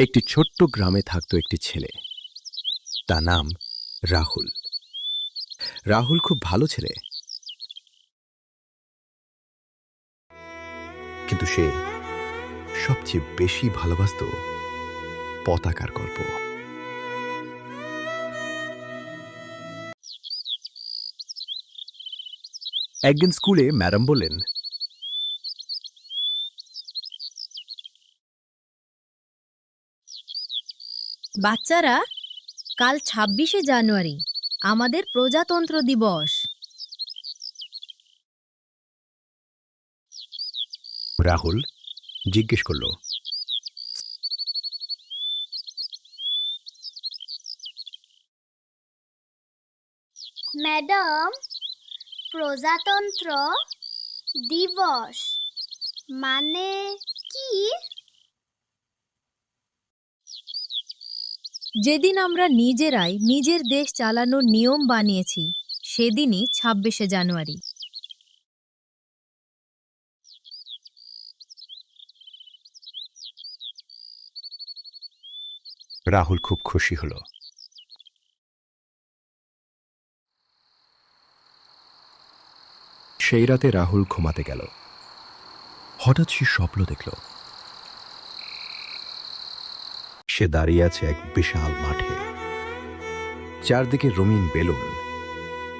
একটি ছোট্ট গ্রামে থাকত একটি ছেলে। তার নাম রাহুল। রাহুল খুব ভালো ছেলে। কিন্তু সে সবচেয়ে বেশি ভালোবাসত পতাকার গল্প। একদিন স্কুলে ম্যাডাম বললেন বাচ্চারা কাল ছাব্বিশে জানুয়ারি আমাদের প্রজাতন্ত্র দিবস। রাহুল জিজ্ঞেস করল। ম্যাডাম প্রজাতন্ত্র দিবস মানে কি? যেদিন আমরা নিজেরাই নিজের দেশ চালানোর নিয়ম বানিয়েছি, সেদিনই ছাব্বিশে জানুয়ারি। রাহুল খুব খুশি হল। সেই রাতে রাহুল ঘুমাতে গেল। হঠাৎ সে স্বপ্ন দেখল। সে দাঁড়িয়ে আছে এক বিশাল মাঠে। চারদিকে রঙিন বেলুন,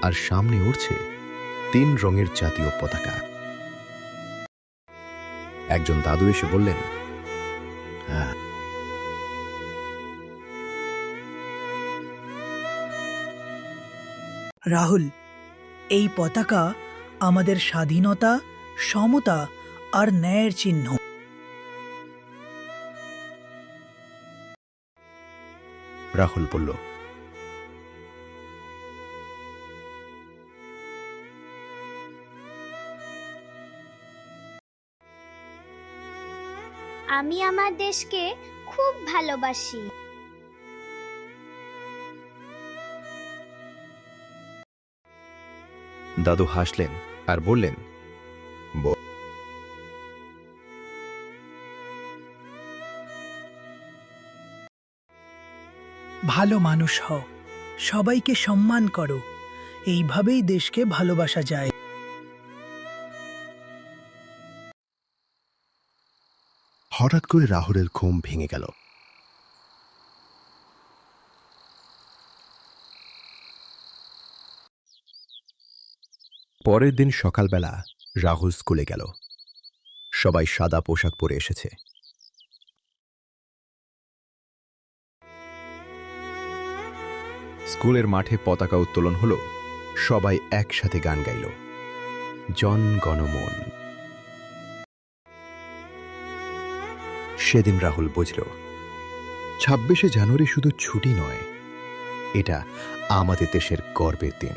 আর সামনে উঠছে তিন রঙের জাতীয় পতাকা। একজন দাদু এসে বললেন হ্যাঁ। রাহুল, এই পতাকা আমাদের স্বাধীনতা, সমতা আর ন্যায়ের চিহ্ন। রাহুল বলল আমি আমার দেশকে খুব ভালোবাসি। দাদু হাসলেন আর বললেন ভালো মানুষ হও, সবাইকে সম্মান করো, এইভাবেই দেশকে ভালোবাসা যায়। হঠাৎ করে রাহুলের ঘুম ভেঙে গেল। পরের দিন সকালবেলা রাহুল স্কুলে গেল। সবাই সাদা পোশাক পরে এসেছে। স্কুলের মাঠে পতাকা উত্তোলন হলো, সবাই একসাথে গান গাইল। জন গণমন সেদিন রাহুল বুঝল, ছাব্বিশে জানুয়ারি শুধু ছুটি নয়, এটা আমাদের দেশের গর্বের দিন।